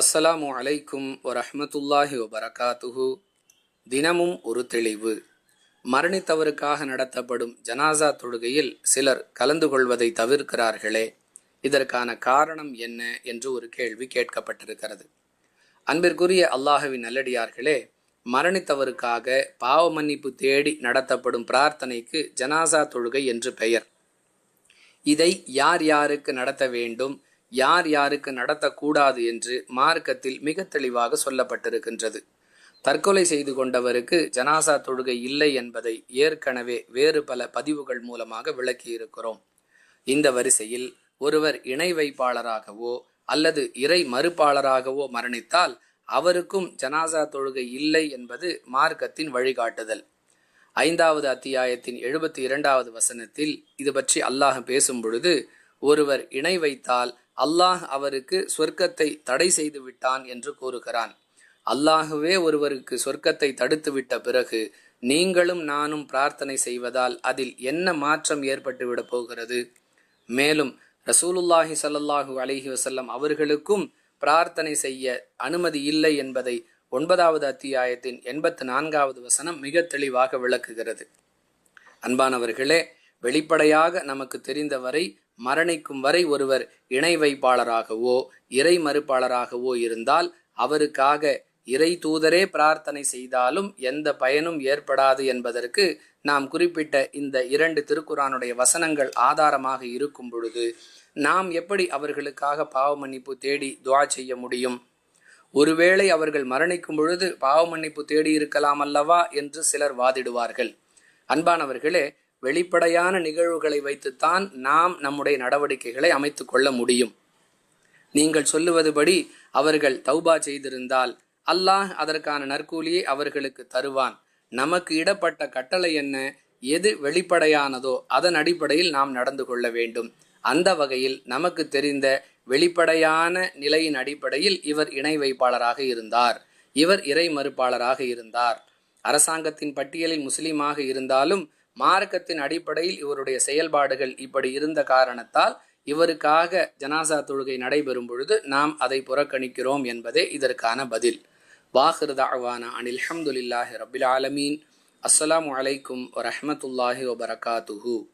அஸ்ஸலாமு அலைக்கும் வரஹ்மத்துல்லாஹி வபரகாத்துஹு. தினமும் ஒரு தெளிவு. மரணித்தவருக்காக நடத்தப்படும் ஜனாசா தொழுகையில் சிலர் கலந்து கொள்வதை தவிர்க்கிறார்களே. இதற்கான காரணம் என்ன என்று ஒரு கேள்வி கேட்கப்பட்டிருக்கிறது. அன்பிற்குரிய அல்லாஹுவின் நல்லடியார்களே மரணித்தவருக்காக பாவ மன்னிப்பு தேடி நடத்தப்படும் பிரார்த்தனைக்கு ஜனாசா தொழுகை என்று பெயர். இதை யார் யாருக்கு நடத்த வேண்டும்? யார் யாருக்கு நடத்தக்கூடாது என்று மார்க்கத்தில் மிக தெளிவாக சொல்லப்பட்டிருக்கின்றது. தற்கொலை செய்து கொண்டவருக்கு ஜனாசா தொழுகை இல்லை என்பதை ஏற்கனவே வேறு பல பதிவுகள் மூலமாக விளக்கியிருக்கிறோம். இந்த வரிசையில் ஒருவர் இணை வைப்பாளராகவோ அல்லது இறை மறுப்பாளராகவோ மரணித்தால் அவருக்கும் ஜனாசா தொழுகை இல்லை என்பது மார்க்கத்தின் வழிகாட்டுதல். ஐந்தாவது அத்தியாயத்தின் எழுபத்தி இரண்டாவது வசனத்தில் இது பற்றி அல்லாஹ் பேசும் பொழுது ஒருவர் இணை வைத்தால் அல்லாஹ் அவருக்கு சொர்க்கத்தை தடை செய்து விட்டான் என்று கூறுகிறான். அல்லாஹுவே ஒருவருக்கு சொர்க்கத்தை தடுத்து விட்ட பிறகு நீங்களும் நானும் பிரார்த்தனை செய்வதால் அதில் என்ன மாற்றம் ஏற்பட்டு விட போகிறது? மேலும் ரசூலுல்லாஹி சல்லாஹூ அலைஹி வசல்லம் அவர்களுக்கும் பிரார்த்தனை செய்ய அனுமதி இல்லை என்பதை ஒன்பதாவது அத்தியாயத்தின் எண்பத்து நான்காவது வசனம் மிக தெளிவாக விளக்குகிறது. அன்பானவர்களே வெளிப்படையாக நமக்கு தெரிந்தவரை மரணிக்கும் வரை ஒருவர் இணை வைப்பாளராகவோ இறை மறுப்பாளராகவோ இருந்தால் அவருக்காக இறை தூதரே பிரார்த்தனை செய்தாலும் எந்த பயனும் ஏற்படாது என்பதற்கு நாம் குறிப்பிட்ட இந்த இரண்டு திருக்குறானுடைய வசனங்கள் ஆதாரமாக இருக்கும் பொழுது நாம் எப்படி அவர்களுக்காக பாவ மன்னிப்பு தேடி துவா செய்ய முடியும்? ஒருவேளை அவர்கள் மரணிக்கும் பொழுது பாவ மன்னிப்பு தேடி இருக்கலாம் அல்லவா என்று சிலர் வாதிடுவார்கள். அன்பானவர்களே வெளிப்படையான நிகழ்வுகளை வைத்துத்தான் நாம் நம்முடைய நடவடிக்கைகளை அமைத்து கொள்ள முடியும். நீங்கள் சொல்லுவதுபடி அவர்கள் தௌபா செய்திருந்தால் அல்லாஹ் அதற்கான நற்கூலியை அவர்களுக்கு தருவான். நமக்கு இடப்பட்ட கட்டளை என்ன எது வெளிப்படையானதோ அதன் அடிப்படையில் நாம் நடந்து கொள்ள வேண்டும். அந்த வகையில் நமக்கு தெரிந்த வெளிப்படையான நிலையின் அடிப்படையில் இவர் இணை வைப்பாளராக இருந்தார். இவர் இறை மறுப்பாளராக இருந்தார். அரசாங்கத்தின் பட்டியலில் முஸ்லீமாக இருந்தாலும் மார்க்கத்தின் அடிப்படையில் இவருடைய செயல்பாடுகள் இப்படி இருந்த காரணத்தால் இவருக்காக ஜனாசா தொழுகை நடைபெறும் பொழுது நாம் அதை புறக்கணிக்கிறோம் என்பதே இதற்கான பதில். வாஹிருதாவானா அனில் ஹம்துலில்லாஹி ரபில் ஆலமீன். அஸ்ஸலாமு அலைக்கும் வரமத்துல்லாஹி வபரகாத்துஹூ.